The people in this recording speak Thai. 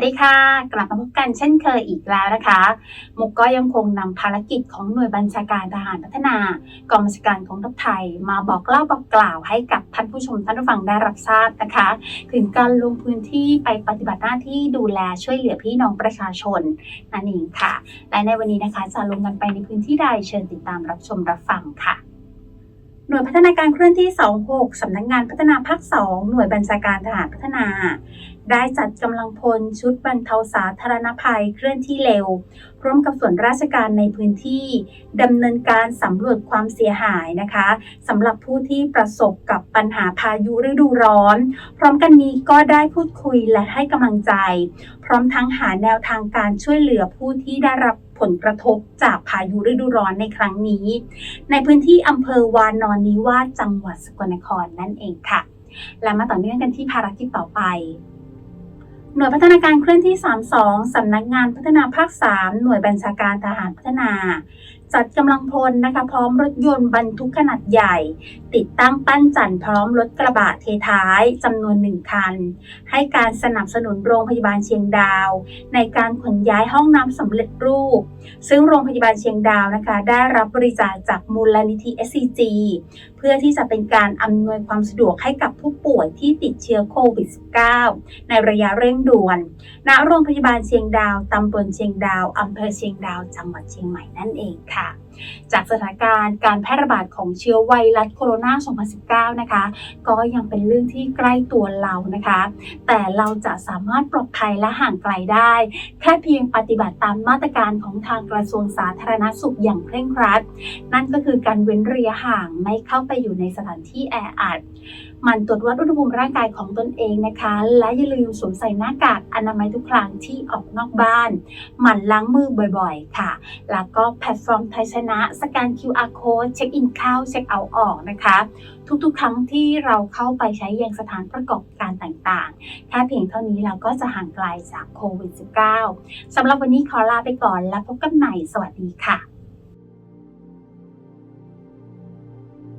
วัสดีค่ะ กลับมาพบกันเช่นเคยอีกแล้วนะคะ มุกก็ยังคงนำภารกิจของหน่วยบัญชาการทหารพัฒนากองบัญชาการของทัพไทย มาบอกเล่าบอกกล่าวให้กับท่านผู้ชมท่านผู้ฟังได้รับทราบนะคะ ถึงการลงพื้นที่ไปปฏิบัติหน้าที่ดูแลช่วยเหลือพี่น้องประชาชนนั่นเองค่ะ และในวันนี้นะคะจะลงกันไปในพื้นที่ใดเชิญติดตามรับชมรับฟังค่ะ หน่วยพัฒนาการเคลื่อนที่ 26 สำนักงานพัฒนาภาค 2 หน่วยบัญชาการทหารพัฒนา ได้จัดกำลังพลชุดบรรเทาสาธารณภัยเคลื่อนที่เร็ว ร่วมกับส่วนราชการในพื้นที่ดำเนินการสำรวจความเสียหายนะคะสำหรับผู้ที่ประสบกับปัญหาพายุฤดูร้อน พร้อมกันนี้ก็ได้พูดคุยและให้กำลังใจ พร้อมทั้งหาแนวทางการช่วยเหลือผู้ที่ได้รับผลกระทบจากายุฤดูร้อนในครั้งนี้ ในพื้นที่อำเภอวานอนนิวาสจังหวัดสกลนครนั่นเองค่ะ และมาต่อเนื่องกันที่ภารกิจต่อไป หน่วยพัฒนาการเคลื่อนที่ 32 สำนักงานพัฒนาภาค 3 หน่วยบัญชาการทหารพัฒนา จัดกำลังพลนะคะพร้อมรถยนต์บรรทุกขนาดใหญ่ ติดตั้งปั้นจันทร์พร้อมรถกระบะเทท้ายจำนวนหนึ่งคัน ให้การสนับสนุนโรงพยาบาลเชียงดาว ในการขนย้ายห้องน้ำสำเร็จรูป ซึ่งโรงพยาบาลเชียงดาวนะคะ ได้รับบริจาคจากมูลนิธิ SCG เพื่อที่จะเป็นการอำนวยความสะดวกให้กับผู้ ป่วยที่ติดเชื้อโควิด -19 ในระยะเร่งด่วน ณ โรงพยาบาลเชียงดาว ตำบลเชียงดาว อำเภอเชียงดาว จังหวัดเชียงใหม่นั่นเองค่ะ จากสถานการณ์การแพร่ระบาดของเชื้อไวรัสโคโรนา 2019 นะคะ ก็ยังเป็นเรื่องที่ใกล้ตัวเรานะคะ แต่เราจะสามารถปลอดภัยและห่างไกลได้ แค่เพียงปฏิบัติตามมาตรการของทางกระทรวงสาธารณสุขอย่างเคร่งครัด นั่นก็คือการเว้นระยะห่างไม่เข้าไปอยู่ในสถานที่แออัด มันตรวจวัดอุณหภูมิร่างกายของตนเองนะคะ และอย่าลืมสวมใส่หน้ากากอนามัยทุกครั้งที่ออกนอกบ้าน หมั่นล้างมือบ่อยๆ ค่ะ แล้วก็แพลตฟอร์มไทยชนะ สแกน QR code เช็คอินเข้าเช็คเอาท์ออกนะคะ ทุกๆ ครั้งที่เราเข้าไปใช้ยังสถานประกอบการต่างๆ แค่เพียงเท่านี้เราก็จะห่างไกลจากโควิด -19 สำหรับวันนี้ขอลาไปก่อนและพบกันใหม่สวัสดีค่ะ